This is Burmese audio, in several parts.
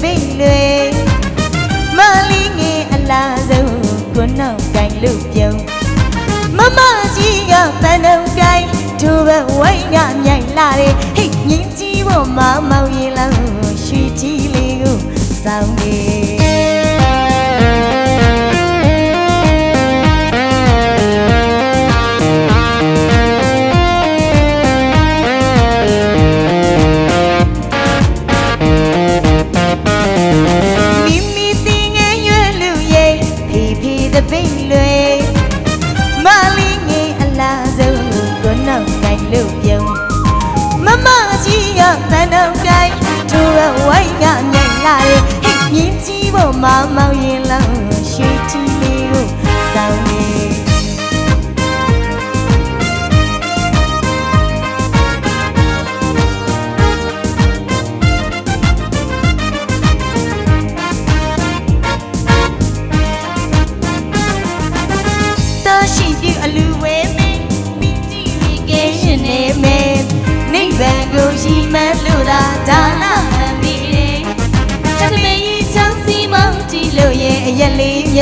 ပိတ်တွေမလီငယ်အလားဆုံးကိုနောက်ကိုင်လူပြုံမမကြီးကတန်တော့ကိုင်သူပဲဝိုင်းကမြိုင်လာတယ်ဟိတ်ငင်းကြီးပေါ်မှာမောင်ရင်လောင်ရွှေကြီးလေးကိုစောင်းနေ လို့ပြုံးမမကြီးကတန်တော့ကိုင်းထိုးရဝိုင်းကမြိုင်လာတယ်ဟိတ်မြင်းကြီးပေါ်မှာမောင်ရင်လောင်းရွှေကြီးလေး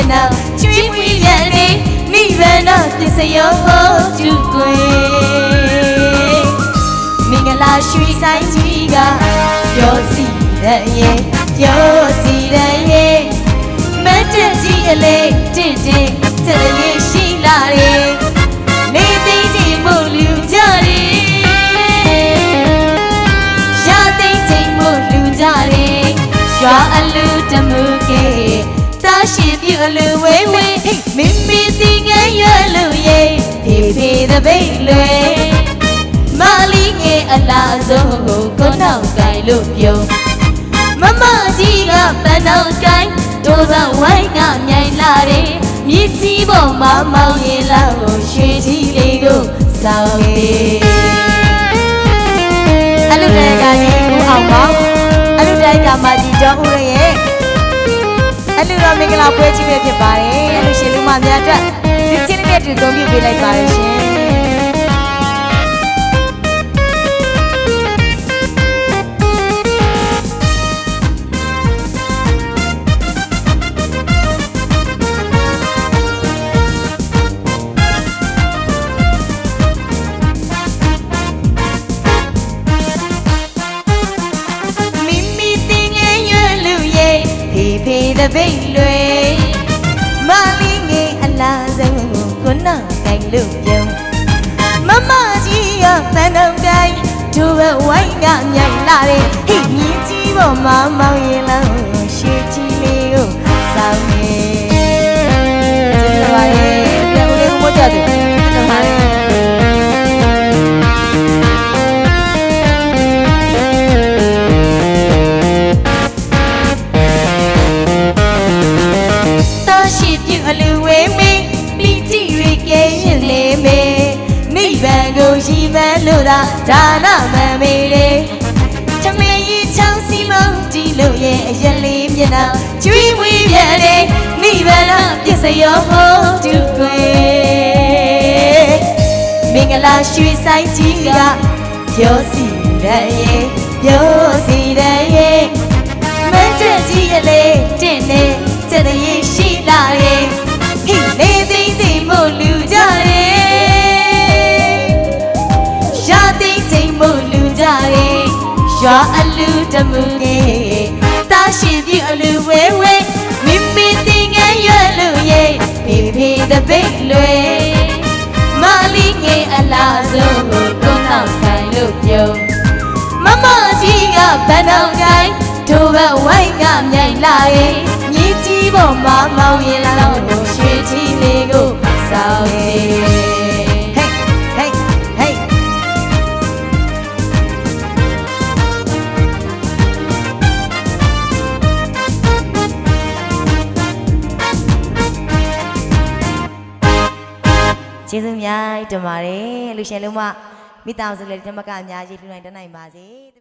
မျက်နှာကျွေးမွေးပြန်လေနိဗ္ဗာန်တော်ပစ္စယောကျုကွယ်မင်္ဂလာရွှေဆိုင်ကြီးကပြောစီတဲ့ရဲ့ပြောစီတဲ့ရဲ့မတ်တက်ကြီးအလေးတင့်တင့်တဲ့ရဲ့ရှိလာတယ် ရှိပြအလူဝဲဝဲမင်းမင်းစီငယ်ရွယ်လူရဲ့ဖေဖေတပိတ်လွယ်မလီငယ်အလားဆုံးကိုကိုနောက်ကိုင်လို့ပြုံးမမကြီးကပန်းတော်ကိုင်းတို့ဘဝိုင်းကမြိုင်လာတယ်မြစ်ကြီးပေါ်မှာ အလူတဲကကြီးဦးအောင်ပါအလူတဲကမကြီးကျော်ဦးရရဲ့အလူတော်မင်္ဂလာပွဲကြီးပဲဖြစ်ပါတယ်အလူရှင်လူမများအတွက်ဒီချင်းလေးနဲ့တူသုံးပြပေးလိုက်ပါတယ်ရှင် တပိတ်လွယ်မလေးငယ်အလားဆုံးကိုကိုနောက်တိုင်လို့ပြုံးမမကြီးကတန်တော့ကိုင်းတို့ဘဝိုင်းကမြိုင်လာတယ်ဟိမြင်းကြီးပေါ်မှာမောင်ရင်လောင်းရွှေကြီးလေးကိုစောင်းနေကျေးဇူးပါ မှန်းလို့သာဒါနမန်မေတယ်ချမင်းကြီးချောင်းစီမုံဒီလို့ရဲ့အရက်လေးမျက်နှာကျွေးမွေးပြန်တယ်နိဗ္ဗာန်ပစ္စယောဟောတူကွယ်မင်္ဂလာရွှေဆိုင်ကြီးကပြောစီတဲ့ရဲ့ပြောစီတဲ့ရဲ့မန်းချက်ကြီးရလေတင့်နေစတဲ့ ရွာအလူတမှုနေတာရှိပြအလူဝဲဝဲမိမိတင်ငယ်ရွယ်လူရဲ့ဖေဖေတပိတ်လွယ်မလီငယ်အလားဆုံးကိုကိုနောက်ခိုင်လို့ပြုံးမမကြီးကဘန်တော်ကိုင်းတို့ဘဝိုင်းကမြိုင်လာရဲ့မြည်ကြီးပေါ်မှာမောင်ရင်လာတော့ရွှေကြီးလေးကိုစောင်းနေ ကျေးဇူးများတင်ပါတယ်လူရှင်လုံးမမိသားစုလေးဓမ္မကအများကြီးလှူနိုင်တတ်နိုင်ပါစေ